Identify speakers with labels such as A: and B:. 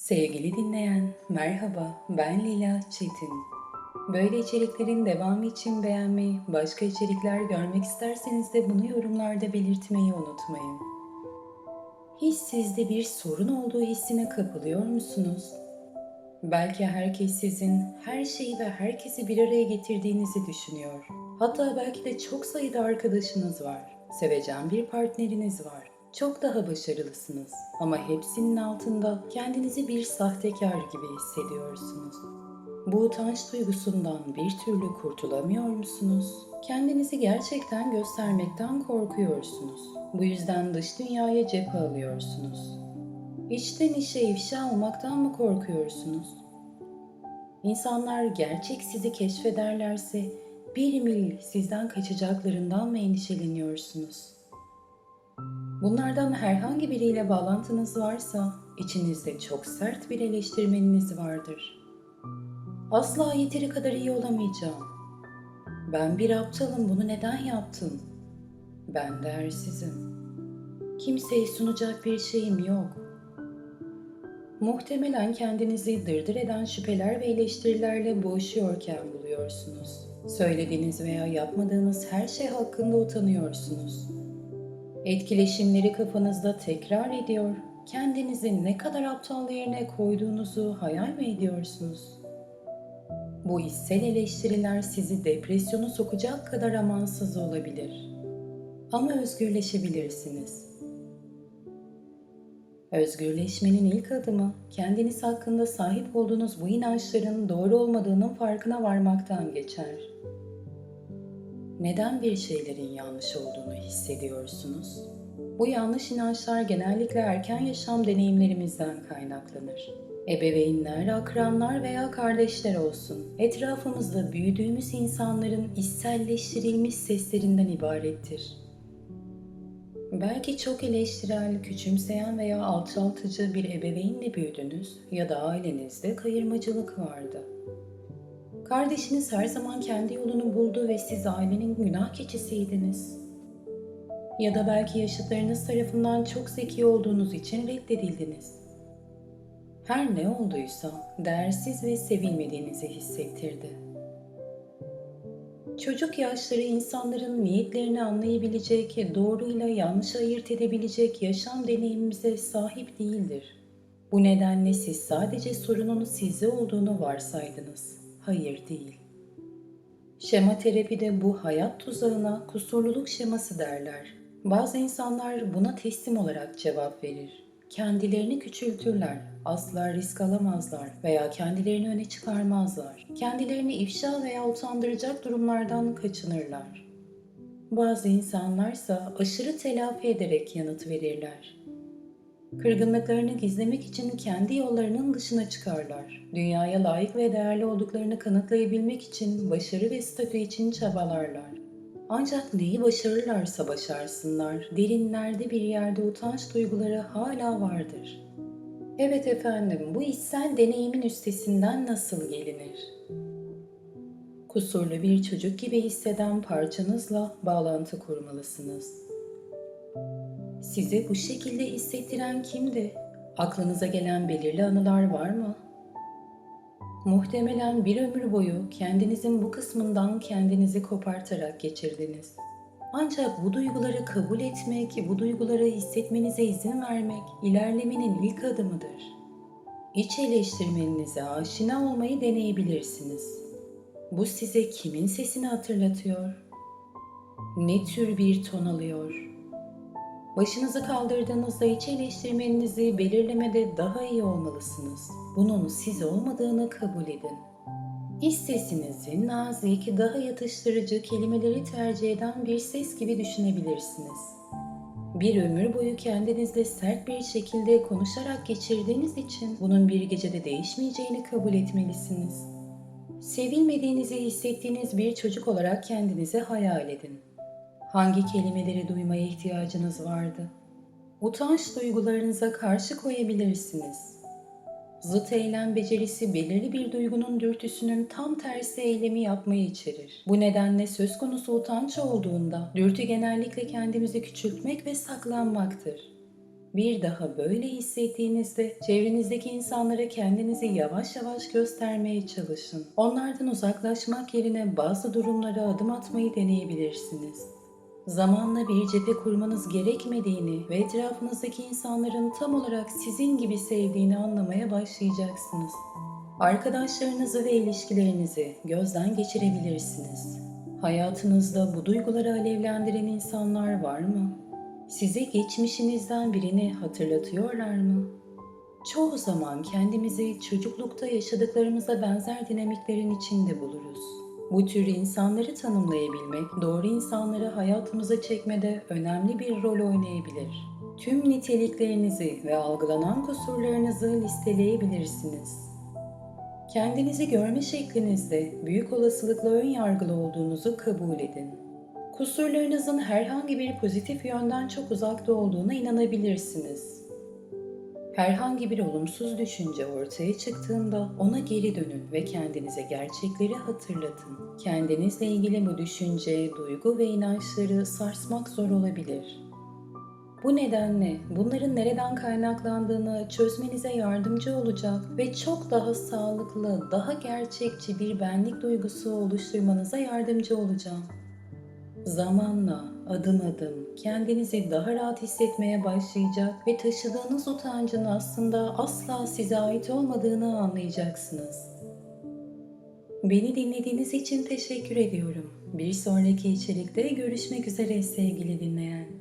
A: Sevgili dinleyen, merhaba, ben Lila Çetin. Böyle içeriklerin devamı için beğenmeyi, başka içerikler görmek isterseniz de bunu yorumlarda belirtmeyi unutmayın. Hiç sizde bir sorun olduğu hissine kapılıyor musunuz? Belki herkes sizin her şeyi ve herkesi bir araya getirdiğinizi düşünüyor. Hatta belki de çok sayıda arkadaşınız var. Sevecen bir partneriniz var. Çok daha başarılısınız ama hepsinin altında kendinizi bir sahtekar gibi hissediyorsunuz. Bu utanç duygusundan bir türlü kurtulamıyor musunuz? Kendinizi gerçekten göstermekten korkuyorsunuz. Bu yüzden dış dünyaya cephe alıyorsunuz. İçten işe ifşa olmaktan mı korkuyorsunuz? İnsanlar gerçek sizi keşfederlerse bir mil sizden kaçacaklarından mı endişeleniyorsunuz? Bunlardan herhangi biriyle bağlantınız varsa içinizde çok sert bir eleştirmeniniz vardır. Asla yeteri kadar iyi olamayacağım. Ben bir aptalım bunu neden yaptım? Ben değersizim. Kimseye sunacak bir şeyim yok. Muhtemelen kendinizi dırdır eden şüpheler ve eleştirilerle boğuşuyorken buluyorsunuz. Söylediğiniz veya yapmadığınız her şey hakkında utanıyorsunuz. Etkileşimleri kafanızda tekrar ediyor, kendinizi ne kadar aptal yerine koyduğunuzu hayal mi ediyorsunuz? Bu hissel eleştiriler sizi depresyona sokacak kadar amansız olabilir. Ama özgürleşebilirsiniz. Özgürleşmenin ilk adımı kendiniz hakkında sahip olduğunuz bu inançların doğru olmadığının farkına varmaktan geçer. Neden bir şeylerin yanlış olduğunu hissediyorsunuz? Bu yanlış inançlar genellikle erken yaşam deneyimlerimizden kaynaklanır. Ebeveynler, akranlar veya kardeşler olsun, etrafımızda büyüdüğümüz insanların içselleştirilmiş seslerinden ibarettir. Belki çok eleştirel, küçümseyen veya alçaltıcı bir ebeveynle büyüdünüz ya da ailenizde kayırmacılık vardı. Kardeşiniz her zaman kendi yolunu buldu ve siz ailenin günah keçisiydiniz. Ya da belki yaşıtlarınız tarafından çok zeki olduğunuz için reddedildiniz. Her ne olduysa değersiz ve sevilmediğinizi hissettirdi. Çocuk yaşları insanların niyetlerini anlayabilecek, doğruyla yanlış ayırt edebilecek yaşam deneyimimize sahip değildir. Bu nedenle siz sadece sorunun sizde olduğunu varsaydınız. Hayır değil. Şema terapide bu hayat tuzağına kusurluluk şeması derler. Bazı insanlar buna teslim olarak cevap verir. Kendilerini küçültürler, asla risk alamazlar veya kendilerini öne çıkarmazlar. Kendilerini ifşa veya utandıracak durumlardan kaçınırlar. Bazı insanlarsa aşırı telafi ederek yanıt verirler. Kırgınlıklarını gizlemek için kendi yollarının dışına çıkarlar. Dünyaya layık ve değerli olduklarını kanıtlayabilmek için başarı ve statü için çabalarlar. Ancak neyi başarırlarsa başarsınlar, derinlerde bir yerde utanç duyguları hala vardır. Evet efendim, bu içsel deneyimin üstesinden nasıl gelinir? Kusurlu bir çocuk gibi hisseden parçanızla bağlantı kurmalısınız. Size bu şekilde hissettiren kimdi? Aklınıza gelen belirli anılar var mı? Muhtemelen bir ömür boyu kendinizin bu kısmından kendinizi kopartarak geçirdiniz. Ancak bu duyguları kabul etmek, bu duyguları hissetmenize izin vermek ilerlemenin ilk adımıdır. İç eleştirmeninize aşina olmayı deneyebilirsiniz. Bu size kimin sesini hatırlatıyor? Ne tür bir ton alıyor? Başınızı kaldırdığınızda iç eleştirmeninizi belirlemede daha iyi olmalısınız. Bunun siz olmadığını kabul edin. İç sesinizi nazik, daha yatıştırıcı kelimeleri tercih eden bir ses gibi düşünebilirsiniz. Bir ömür boyu kendinizle sert bir şekilde konuşarak geçirdiğiniz için bunun bir gecede değişmeyeceğini kabul etmelisiniz. Sevilmediğinizi hissettiğiniz bir çocuk olarak kendinizi hayal edin. Hangi kelimeleri duymaya ihtiyacınız vardı? Utanç duygularınıza karşı koyabilirsiniz. Zıt eylem becerisi belirli bir duygunun dürtüsünün tam tersi eylemi yapmayı içerir. Bu nedenle söz konusu utanç olduğunda dürtü genellikle kendimizi küçültmek ve saklanmaktır. Bir daha böyle hissettiğinizde çevrenizdeki insanlara kendinizi yavaş yavaş göstermeye çalışın. Onlardan uzaklaşmak yerine bazı durumlara adım atmayı deneyebilirsiniz. Zamanla bir cephe kurmanız gerekmediğini ve etrafınızdaki insanların tam olarak sizin gibi sevdiğini anlamaya başlayacaksınız. Arkadaşlarınızı ve ilişkilerinizi gözden geçirebilirsiniz. Hayatınızda bu duyguları alevlendiren insanlar var mı? Size geçmişinizden birini hatırlatıyorlar mı? Çoğu zaman kendimizi çocuklukta yaşadıklarımıza benzer dinamiklerin içinde buluruz. Bu tür insanları tanımlayabilmek, doğru insanları hayatımıza çekmede önemli bir rol oynayabilir. Tüm niteliklerinizi ve algılanan kusurlarınızı listeleyebilirsiniz. Kendinizi görme şeklinizde büyük olasılıkla ön yargılı olduğunuzu kabul edin. Kusurlarınızın herhangi bir pozitif yönden çok uzakta olduğuna inanabilirsiniz. Herhangi bir olumsuz düşünce ortaya çıktığında ona geri dönün ve kendinize gerçekleri hatırlatın. Kendinizle ilgili bu düşünce, duygu ve inançları sarsmak zor olabilir. Bu nedenle bunların nereden kaynaklandığını çözmenize yardımcı olacak ve çok daha sağlıklı, daha gerçekçi bir benlik duygusu oluşturmanıza yardımcı olacağım. Zamanla adım adım kendinizi daha rahat hissetmeye başlayacak ve taşıdığınız utancın aslında asla size ait olmadığını anlayacaksınız. Beni dinlediğiniz için teşekkür ediyorum. Bir sonraki içerikte görüşmek üzere sevgili dinleyen.